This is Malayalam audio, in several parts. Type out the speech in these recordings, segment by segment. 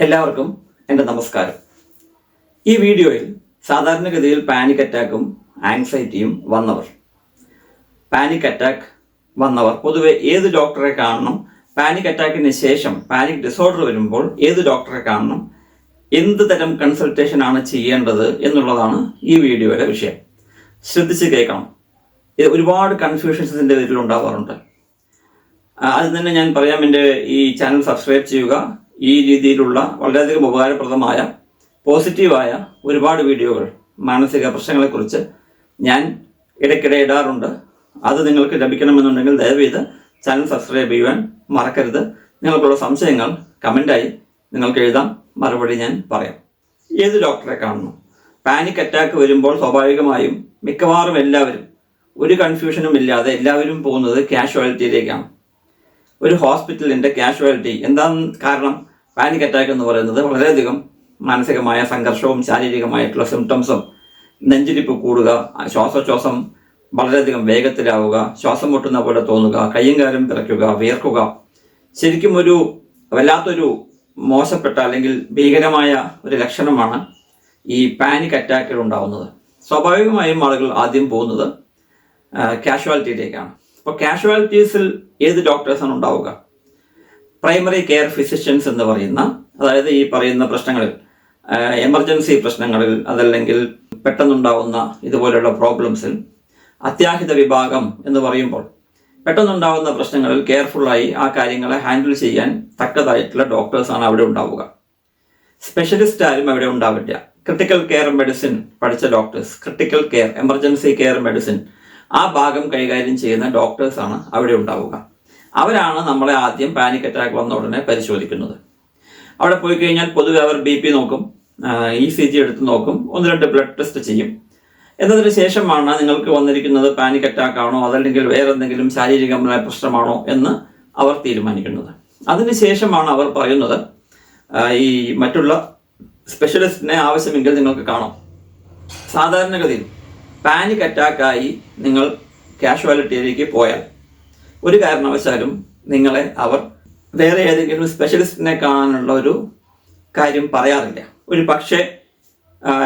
എല്ലാവർക്കും എന്റെ നമസ്കാരം. ഈ വീഡിയോയിൽ സാധാരണഗതിയിൽ പാനിക് അറ്റാക്കും ആൻസൈറ്റിയും വന്നവർ. പാനിക് അറ്റാക്ക് വന്നവർ പൊതുവെ ഏത് ഡോക്ടറെ കാണണം പാനിക് അറ്റാക്കിന് ശേഷം പാനിക് ഡിസോർഡർ വരുമ്പോൾ ഏത് ഡോക്ടറെ കാണണം എന്ത് തരം കൺസൾട്ടേഷൻ ആണ് ചെയ്യേണ്ടത് എന്നുള്ളതാണ് ഈ വീഡിയോയുടെ വിഷയം. ശ്രദ്ധിച്ച് കേൾക്കണം. ഇത് ഒരുപാട് കൺഫ്യൂഷൻസിന്റെ പേരിൽ ഉണ്ടാവാറുണ്ട്. ആ, തന്നെ ഞാൻ പറയാം എന്റെ ഈ ചാനൽ സബ്സ്ക്രൈബ് ചെയ്യുക ഈ രീതിയിലുള്ള വളരെയധികം ഉപകാരപ്രദമായ പോസിറ്റീവായ ഒരുപാട് വീഡിയോകൾ മാനസിക പ്രശ്നങ്ങളെക്കുറിച്ച് ഞാൻ ഇടയ്ക്കിടെ ഇടാറുണ്ട്. അത് നിങ്ങൾക്ക് ലഭിക്കണമെന്നുണ്ടെങ്കിൽ ദയവീത് ചാനൽ സബ്സ്ക്രൈബ് ചെയ്യുവാൻ മറക്കരുത്. നിങ്ങൾക്കുള്ള സംശയങ്ങൾ കമന്റായി നിങ്ങൾക്ക് എഴുതാം. മറുപടി ഞാൻ പറയാം. ഏത് ഡോക്ടറെ കാണുന്നു പാനിക് അറ്റാക്ക് വരുമ്പോൾ സ്വാഭാവികമായും മിക്കവാറും എല്ലാവരും ഒരു കൺഫ്യൂഷനും ഇല്ലാതെ എല്ലാവരും പോകുന്നത് കാഷ്വാലിറ്റിയിലേക്കാണ്. ഒരു ഹോസ്പിറ്റലിന്റെ കാഷ്വാലിറ്റി എന്താ കാരണം പാനിക് അറ്റാക്ക് എന്ന് പറയുന്നത് വളരെയധികം മാനസികമായ സംഘർഷവും ശാരീരികമായിട്ടുള്ള സിംറ്റംസും നെഞ്ചിരിപ്പ് കൂടുക ശ്വാസോച്ഛ്വാസം വളരെയധികം വേഗത്തിലാവുക ശ്വാസം മുട്ടുന്ന പോലെ തോന്നുക കയ്യും കാലും പിറയ്ക്കുക വിയർക്കുക. ശരിക്കും ഒരു വല്ലാത്തൊരു മോശപ്പെട്ട അല്ലെങ്കിൽ ഭീകരമായ ഒരു ലക്ഷണമാണ് ഈ പാനിക് അറ്റാക്കുകൾ ഉണ്ടാവുന്നത്. സ്വാഭാവികമായും ആളുകൾ ആദ്യം പോകുന്നത് കാഷ്വാലിറ്റിയിലേക്കാണ് അപ്പോൾ കാഷ്വാലിറ്റീസിൽ ഏത് ഡോക്ടേഴ്സാണ് ഉണ്ടാവുക? പ്രൈമറി കെയർ ഫിസിഷ്യൻസ് എന്ന് പറയുന്ന അതായത് ഈ പറയുന്ന പ്രശ്നങ്ങളിൽ എമർജൻസി പ്രശ്നങ്ങളിൽ അതല്ലെങ്കിൽ പെട്ടെന്നുണ്ടാവുന്ന ഇതുപോലെയുള്ള പ്രോബ്ലംസിൽ അത്യാഹിത വിഭാഗം എന്ന് പറയുമ്പോൾ പെട്ടെന്നുണ്ടാവുന്ന പ്രശ്നങ്ങളിൽ കെയർഫുള്ളായി ആ കാര്യങ്ങളെ ഹാൻഡിൽ ചെയ്യാൻ തക്കതായിട്ടുള്ള ഡോക്ടേഴ്സാണ് അവിടെ ഉണ്ടാവുക. സ്പെഷ്യലിസ്റ്റ് ആരും അവിടെ ഉണ്ടാവില്ല. ക്രിട്ടിക്കൽ കെയർ മെഡിസിൻ പഠിച്ച doctors critical care emergency care medicine ആ ഭാഗം കൈകാര്യം ചെയ്യുന്ന ഡോക്ടേഴ്സാണ് അവിടെ ഉണ്ടാവുക. അവരാണ് നമ്മളെ ആദ്യം പാനിക് അറ്റാക്ക് വന്ന ഉടനെ പരിശോധിക്കുന്നത്. അവിടെ പോയി കഴിഞ്ഞാൽ പൊതുവെ അവർ ബി പി നോക്കും ഇ സി ജി എടുത്ത് നോക്കും ഒന്ന് രണ്ട് ബ്ലഡ് ടെസ്റ്റ് ചെയ്യും. എന്നതിന് ശേഷമാണ് നിങ്ങൾക്ക് വന്നിരിക്കുന്നത് പാനിക് അറ്റാക്ക് ആണോ അതല്ലെങ്കിൽ വേറെ എന്തെങ്കിലും ശാരീരികമായ പ്രശ്നമാണോ എന്ന് അവർ തീരുമാനിക്കുന്നത്. അതിനുശേഷമാണ് അവർ പറയുന്നത് ഈ മറ്റുള്ള സ്പെഷ്യലിസ്റ്റിനെ ആവശ്യമെങ്കിൽ നിങ്ങൾക്ക് കാണാം. സാധാരണഗതിയിൽ പാനിക് അറ്റാക്കായി നിങ്ങൾ കാഷ്വാലിറ്റിയിലേക്ക് പോയാൽ ഒരു കാരണവശാലും നിങ്ങളെ അവർ വേറെ ഏതെങ്കിലും സ്പെഷ്യലിസ്റ്റിനെ കാണാനുള്ള ഒരു കാര്യം പറയാറില്ല. ഒരു പക്ഷേ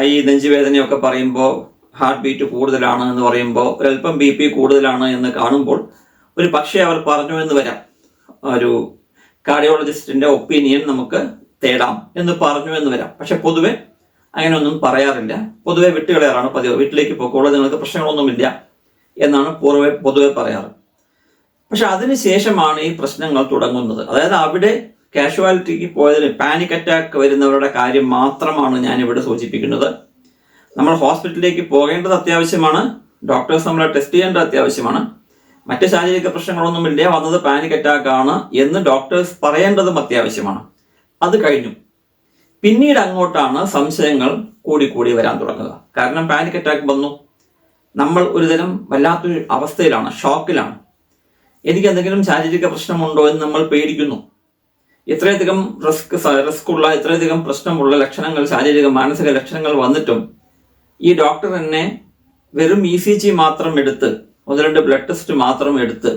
ഈ നെഞ്ചുവേദനയൊക്കെ പറയുമ്പോൾ ഹാർട്ട് ബീറ്റ് കൂടുതലാണ് എന്ന് പറയുമ്പോൾ ഒരല്പം ബി പി കൂടുതലാണ് എന്ന് കാണുമ്പോൾ ഒരു പക്ഷേ അവർ പറഞ്ഞു എന്ന് വരാം. ഒരു കാർഡിയോളജിസ്റ്റിന്റെ ഒപ്പീനിയൻ നമുക്ക് തേടാം എന്ന് പറഞ്ഞു എന്ന് വരാം. പക്ഷെ പൊതുവെ അങ്ങനെയൊന്നും പറയാറില്ല. പൊതുവെ വിട്ടുകളയാറാണ് പതിവ്. വീട്ടിലേക്ക് പോക്കോളൂ നിങ്ങൾക്ക് പ്രശ്നങ്ങളൊന്നുമില്ല എന്നാണ് പൂർവ പൊതുവെ പറയാറ്. പക്ഷെ അതിനുശേഷമാണ് ഈ പ്രശ്നങ്ങൾ തുടങ്ങുന്നത്. അതായത് അവിടെ കാഷ്വാലിറ്റിക്ക് പോയതിന് പാനിക് അറ്റാക്ക് വരുന്നവരുടെ കാര്യം മാത്രമാണ് ഞാൻ ഇവിടെ സൂചിപ്പിക്കുന്നത്. നമ്മൾ ഹോസ്പിറ്റലിലേക്ക് പോകേണ്ടത് അത്യാവശ്യമാണ്. ഡോക്ടേഴ്സ് നമ്മളെ ടെസ്റ്റ് ചെയ്യേണ്ടത് അത്യാവശ്യമാണ്. മറ്റ് ശാരീരിക പ്രശ്നങ്ങളൊന്നുമില്ല. വന്നത് പാനിക് അറ്റാക്ക് ആണ് എന്ന് ഡോക്ടേഴ്സ് പറയേണ്ടതും അത്യാവശ്യമാണ്. അത് കഴിഞ്ഞു. പിന്നീട് അങ്ങോട്ടാണ് സംശയങ്ങൾ കൂടി കൂടി വരാൻ തുടങ്ങുക. കാരണം പാനിക് അറ്റാക്ക് വന്നു. നമ്മൾ ഒരുതരം വല്ലാത്തൊരു അവസ്ഥയിലാണ് ഷോക്കിലാണ് എനിക്ക് എന്തെങ്കിലും ശാരീരിക പ്രശ്നമുണ്ടോ എന്ന് നമ്മൾ പേടിക്കുന്നു. ഇത്രയധികം റിസ്ക് റിസ്ക് ഉള്ള ഇത്രയധികം പ്രശ്നമുള്ള ലക്ഷണങ്ങൾ ശാരീരിക മാനസിക ലക്ഷണങ്ങൾ വന്നിട്ടും ഈ ഡോക്ടർ എന്നെ വെറും ഇ സി ജി മാത്രം എടുത്ത് ഒന്ന് രണ്ട് ബ്ലഡ് ടെസ്റ്റ് മാത്രം എടുത്ത്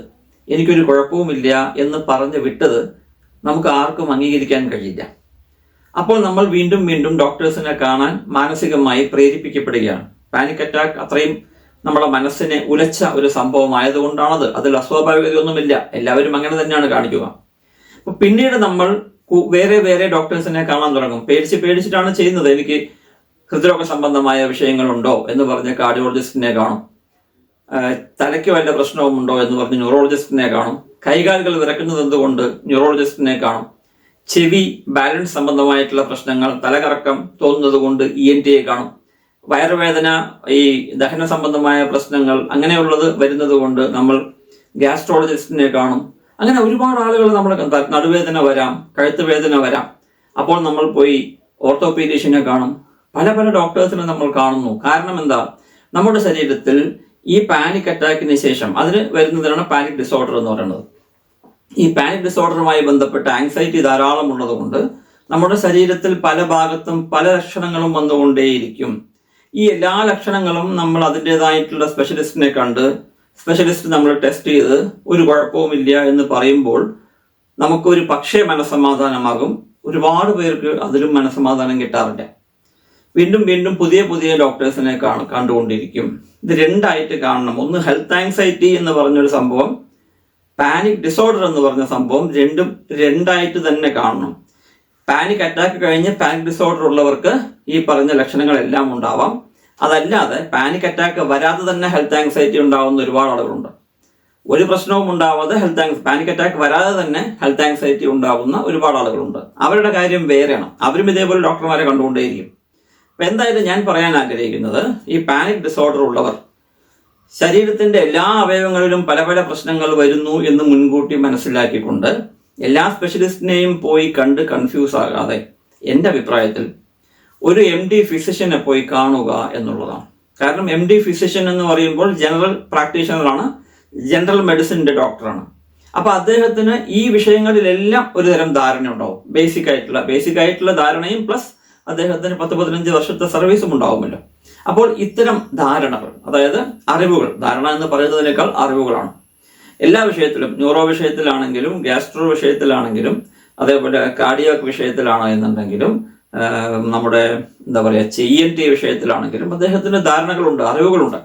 എനിക്കൊരു കുഴപ്പവുമില്ല എന്ന് പറഞ്ഞു വിട്ടത് നമുക്ക് ആർക്കും അംഗീകരിക്കാൻ കഴിയില്ല. അപ്പോൾ നമ്മൾ വീണ്ടും വീണ്ടും ഡോക്ടേഴ്സിനെ കാണാൻ മാനസികമായി പ്രേരിപ്പിക്കപ്പെടുകയാണ്. പാനിക് അറ്റാക്ക് അത്രയും നമ്മുടെ മനസ്സിനെ ഉലച്ച ഒരു സംഭവമായതുകൊണ്ടാണത്. അതിൽ അസ്വാഭാവികതയൊന്നുമില്ല. എല്ലാവരും അങ്ങനെ തന്നെയാണ് കാണിക്കുക. അപ്പൊ പിന്നീട് നമ്മൾ വേറെ വേറെ ഡോക്ടേഴ്സിനെ കാണാൻ തുടങ്ങും. പേടിച്ച് പേടിച്ചിട്ടാണ് ചെയ്യുന്നത്. എനിക്ക് ഹൃദ്രോഗ സംബന്ധമായ വിഷയങ്ങളുണ്ടോ എന്ന് പറഞ്ഞ് കാർഡിയോളജിസ്റ്റിനെ കാണും. തലയ്ക്ക് വല്ല പ്രശ്നവുമുണ്ടോ എന്ന് പറഞ്ഞ് ന്യൂറോളജിസ്റ്റിനെ കാണും. കൈകാലുകൾ വിറക്കുന്നത് എന്തുകൊണ്ട് ന്യൂറോളജിസ്റ്റിനെ കാണും. ചെവി ബാലൻസ് സംബന്ധമായിട്ടുള്ള പ്രശ്നങ്ങൾ തലകറക്കം തോന്നുന്നത് കൊണ്ട് ഇ എൻ ടിയെ കാണും. വയറുവേദന ഈ ദഹന സംബന്ധമായ പ്രശ്നങ്ങൾ അങ്ങനെയുള്ളത് വരുന്നത് കൊണ്ട് നമ്മൾ ഗ്യാസ്ട്രോളജിസ്റ്റിനെ കാണും. അങ്ങനെ ഒരുപാട് ആളുകൾ നമ്മൾ നടുവേദന വരാം കഴുത്ത് വേദന വരാം. അപ്പോൾ നമ്മൾ പോയി ഓർത്തോപീഡീഷ്യനെ കാണും. പല പല ഡോക്ടേഴ്സിനെ നമ്മൾ കാണുന്നു. കാരണം എന്താ? നമ്മുടെ ശരീരത്തിൽ ഈ പാനിക് അറ്റാക്കിന് ശേഷം അതിന് വരുന്നതിനാണ് പാനിക് ഡിസോർഡർ എന്ന് പറയുന്നത്. ഈ പാനിക് ഡിസോർഡറുമായി ബന്ധപ്പെട്ട് ആങ്സൈറ്റി ധാരാളം ഉള്ളതുകൊണ്ട് നമ്മുടെ ശരീരത്തിൽ പല ഭാഗത്തും പല ലക്ഷണങ്ങളും വന്നുകൊണ്ടേയിരിക്കും. ഈ എല്ലാ ലക്ഷണങ്ങളും നമ്മൾ അതിന്റെതായിട്ടുള്ള സ്പെഷ്യലിസ്റ്റിനെ കണ്ട് സ്പെഷ്യലിസ്റ്റ് നമ്മൾ ടെസ്റ്റ് ചെയ്ത് ഒരു കുഴപ്പവുമില്ല എന്ന് പറയുമ്പോൾ നമുക്കൊരു പക്ഷേ മനസ്സമാധാനമാകും. ഒരുപാട് പേർക്ക് അതിലും മനസ്സമാധാനം കിട്ടാറില്ല. വീണ്ടും വീണ്ടും പുതിയ പുതിയ ഡോക്ടേഴ്സിനെ കാണ കണ്ടുകൊണ്ടിരിക്കും. ഇത് രണ്ടായിട്ട് കാണണം. ഒന്ന് ഹെൽത്ത് ആങ്സൈറ്റി എന്ന് പറഞ്ഞൊരു സംഭവം പാനിക് ഡിസോർഡർ എന്ന് പറഞ്ഞ സംഭവം രണ്ടും രണ്ടായിട്ട് തന്നെ കാണണം. പാനിക് അറ്റാക്ക് കഴിഞ്ഞ് പാനിക് ഡിസോർഡർ ഉള്ളവർക്ക് ഈ പറഞ്ഞ ലക്ഷണങ്ങളെല്ലാം ഉണ്ടാവാം. അതല്ലാതെ പാനിക് അറ്റാക്ക് വരാതെ തന്നെ ഹെൽത്ത് ആങ്സൈറ്റി ഉണ്ടാവുന്ന ഒരുപാട് ആളുകളുണ്ട്. ഒരു പ്രശ്നവും ഉണ്ടാവാതെ ഹെൽത്ത് ആങ്സ് പാനിക് അറ്റാക്ക് വരാതെ തന്നെ ഹെൽത്ത് ആങ്സൈറ്റി ഉണ്ടാവുന്ന ഒരുപാട് ആളുകളുണ്ട്. അവരുടെ കാര്യം വേറെയാണ്. അവരും ഇതേപോലെ ഡോക്ടർമാരെ കണ്ടുകൊണ്ടേയിരിക്കും. അപ്പം എന്തായാലും ഞാൻ പറയാൻ ആഗ്രഹിക്കുന്നത് ഈ പാനിക് ഡിസോർഡർ ഉള്ളവർ ശരീരത്തിന്റെ എല്ലാ അവയവങ്ങളിലും പല പല പ്രശ്നങ്ങൾ വരുന്നു എന്ന് മുൻകൂട്ടി മനസ്സിലാക്കിക്കൊണ്ട് എല്ലാ സ്പെഷ്യലിസ്റ്റിനെയും പോയി കണ്ട് കൺഫ്യൂസ് ആകാതെ എന്റെ അഭിപ്രായത്തിൽ ഒരു എം ഡി ഫിസിഷ്യനെ പോയി കാണുക എന്നുള്ളതാണ്. കാരണം എം ഡി ഫിസിഷ്യൻ എന്ന് പറയുമ്പോൾ ജനറൽ പ്രാക്ടീഷണറാണ് ജനറൽ മെഡിസിന്റെ ഡോക്ടറാണ് അപ്പോൾ അദ്ദേഹത്തിന് ഈ വിഷയങ്ങളിലെല്ലാം ഒരു തരം ധാരണ ഉണ്ടാവും. ബേസിക് ആയിട്ടുള്ള ബേസിക് ആയിട്ടുള്ള ധാരണയും പ്ലസ് അദ്ദേഹത്തിന് പത്ത് പതിനഞ്ച് വർഷത്തെ സർവീസും ഉണ്ടാവുമല്ലോ. അപ്പോൾ ഇത്തരം ധാരണകൾ അതായത് അറിവുകൾ ധാരണ എന്ന് പറയുന്നതിനേക്കാൾ അറിവുകളാണ്. എല്ലാ വിഷയത്തിലും ന്യൂറോ വിഷയത്തിലാണെങ്കിലും ഗ്യാസ്ട്രോ വിഷയത്തിലാണെങ്കിലും അതേപോലെ കാർഡിയാക് വിഷയത്തിലാണോ എന്നുണ്ടെങ്കിലും നമ്മുടെ എന്താ പറയുക സി എൻ ടി വിഷയത്തിലാണെങ്കിലും അദ്ദേഹത്തിന് ധാരണകളുണ്ട് അറിവുകളുണ്ട്.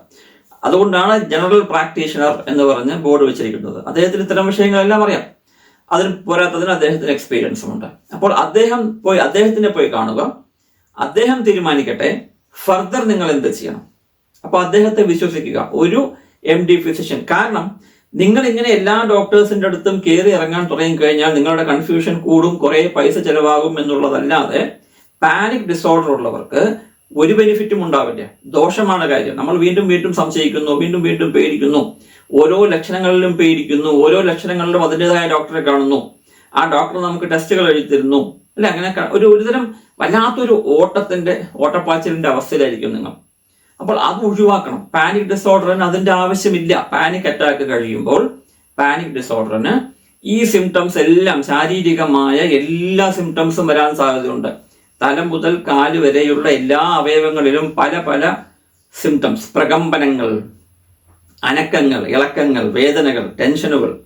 അതുകൊണ്ടാണ് ജനറൽ പ്രാക്ടീഷണർ എന്ന് പറഞ്ഞ് ബോർഡ് വെച്ചിരിക്കുന്നത്. അദ്ദേഹത്തിന് ഇത്തരം വിഷയങ്ങളെല്ലാം അറിയാം. അതിന് പോരാത്തതിന് അദ്ദേഹത്തിന് എക്സ്പീരിയൻസും ഉണ്ട്. അപ്പോൾ അദ്ദേഹം പോയി അദ്ദേഹത്തിനെ പോയി കാണുക. അദ്ദേഹം തീരുമാനിക്കട്ടെ ഫർദർ നിങ്ങൾ എന്ത് ചെയ്യണം? അപ്പോൾ അദ്ദേഹത്തെ വിശ്വസിക്കുക. ഒരു എം ഡി ഫിസിഷ്യൻ കാരണം നിങ്ങൾ ഇങ്ങനെ എല്ലാ ഡോക്ടേഴ്സിന്റെ അടുത്തും കയറി ഇറങ്ങാൻ തുടങ്ങി കഴിഞ്ഞാൽ നിങ്ങളുടെ കൺഫ്യൂഷൻ കൂടും കുറെ പൈസ ചെലവാകും എന്നുള്ളതല്ലാതെ പാനിക് ഡിസോർഡർ ഉള്ളവർക്ക് ഒരു ബെനിഫിറ്റും ഉണ്ടാവില്ല. ദോഷമാണ് കാര്യം. നമ്മൾ വീണ്ടും വീണ്ടും സംശയിക്കുന്നു വീണ്ടും വീണ്ടും പേടിക്കുന്നു. ഓരോ ലക്ഷണങ്ങളിലും പേടിക്കുന്നു ഓരോ ലക്ഷണങ്ങളിലും അതിന്റെതായ ഡോക്ടറെ കാണുന്നു. ആ ഡോക്ടർ നമുക്ക് ടെസ്റ്റുകൾ എഴുതിത്തരുന്നു അല്ലെ? അങ്ങനെ ഒരു ഒരുതരം വല്ലാത്തൊരു ഓട്ടത്തിന്റെ ഓട്ടപ്പാച്ചിലിന്റെ അവസ്ഥയിലായിരിക്കും നിങ്ങൾ. അപ്പോൾ അത് ഒഴിവാക്കണം. പാനിക് ഡിസോർഡറിന് അതിന്റെ ആവശ്യമില്ല. പാനിക് അറ്റാക്ക് കഴിയുമ്പോൾ പാനിക് ഡിസോർഡറിന് ഈ സിംറ്റംസ് എല്ലാം ശാരീരികമായ എല്ലാ സിംറ്റംസും വരാൻ സാധ്യതയുണ്ട്. തല മുതൽ കാൽ വരെയുള്ള എല്ലാ അവയവങ്ങളിലും പല പല സിംറ്റംസ് പ്രകമ്പനങ്ങൾ അനക്കങ്ങൾ ഇളക്കങ്ങൾ വേദനകൾ ടെൻഷനുകൾ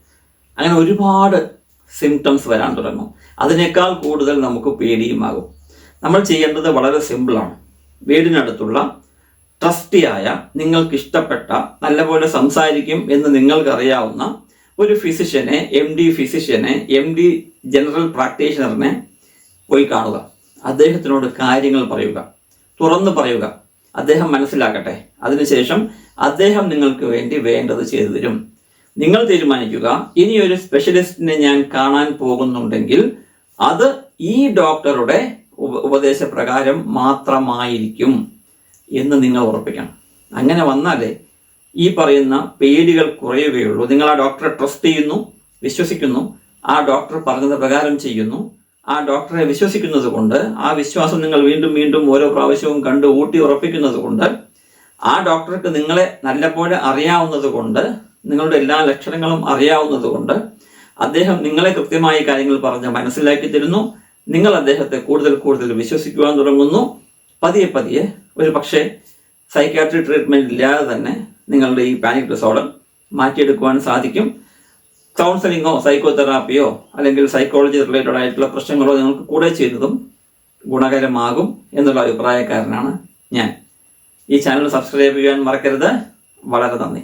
അങ്ങനെ ഒരുപാട് സിംറ്റംസ് വരാൻ തുടങ്ങും. അതിനേക്കാൾ കൂടുതൽ നമുക്ക് പേടിയുമാകും. നമ്മൾ ചെയ്യേണ്ടത് വളരെ സിമ്പിളാണ് വീടിനടുത്തുള്ള ട്രസ്റ്റിയായ നിങ്ങൾക്ക് ഇഷ്ടപ്പെട്ട നല്ലപോലെ സംസാരിക്കും എന്ന് നിങ്ങൾക്കറിയാവുന്ന ഒരു ഫിസിഷ്യനെ എം ഡി ഫിസിഷ്യനെ എം ഡി ജനറൽ പ്രാക്ടീഷണറിനെ പോയി കാണുക. അദ്ദേഹത്തിനോട് കാര്യങ്ങൾ പറയുക. തുറന്നു പറയുക. അദ്ദേഹം മനസ്സിലാക്കട്ടെ. അതിനുശേഷം അദ്ദേഹം നിങ്ങൾക്ക് വേണ്ടി വേണ്ടത് ചെയ്തു തരും നിങ്ങൾ തീരുമാനിക്കുക ഇനി ഒരു സ്പെഷ്യലിസ്റ്റിനെ ഞാൻ കാണാൻ പോകുന്നുണ്ടെങ്കിൽ അത് ഈ ഡോക്ടറുടെ ഉപ- ഉപദേശപ്രകാരം മാത്രമായിരിക്കും. എന്ന് നിങ്ങൾ ഉറപ്പിക്കണം. അങ്ങനെ വന്നാലേ ഈ പറയുന്ന പേടികൾ കുറയുകയുള്ളൂ. നിങ്ങൾ ആ ഡോക്ടറെ ട്രസ്റ്റ് ചെയ്യുന്നു വിശ്വസിക്കുന്നു. ആ ഡോക്ടർ പറഞ്ഞത് പ്രകാരം ചെയ്യുന്നു. ആ ഡോക്ടറെ വിശ്വസിക്കുന്നത് കൊണ്ട് ആ വിശ്വാസം നിങ്ങൾ വീണ്ടും വീണ്ടും ഓരോ പ്രാവശ്യവും കണ്ട് ഊട്ടി ഉറപ്പിക്കുന്നത് കൊണ്ട് ആ ഡോക്ടർക്ക് നിങ്ങളെ നല്ലപോലെ അറിയാവുന്നത് കൊണ്ട് നിങ്ങളുടെ എല്ലാ ലക്ഷണങ്ങളും അറിയാവുന്നത് കൊണ്ട് അദ്ദേഹം നിങ്ങളെ കൃത്യമായി കാര്യങ്ങൾ പറഞ്ഞ് മനസ്സിലാക്കി തരുന്നു. നിങ്ങൾ അദ്ദേഹത്തെ കൂടുതൽ കൂടുതൽ വിശ്വസിക്കുവാൻ തുടങ്ങുന്നു. പതിയെ പതിയെ ഒരു പക്ഷേ സൈക്കാട്രി ട്രീറ്റ്മെന്റ് ഇല്ലാതെ തന്നെ നിങ്ങളുടെ ഈ പാനിക് ഡിസോർഡർ മാറ്റിയെടുക്കുവാൻ സാധിക്കും. കൗൺസിലിങ്ങോ സൈക്കോതെറാപ്പിയോ അല്ലെങ്കിൽ സൈക്കോളജി റിലേറ്റഡ് ആയിട്ടുള്ള പ്രശ്നങ്ങളോ നിങ്ങൾക്ക് കൂടെ ചെയ്തതും ഗുണകരമാകും എന്നുള്ള അഭിപ്രായക്കാരനാണ് ഞാൻ. ഈ ചാനൽ സബ്സ്ക്രൈബ് ചെയ്യാൻ മറക്കരുത്. വളരെ നന്ദി.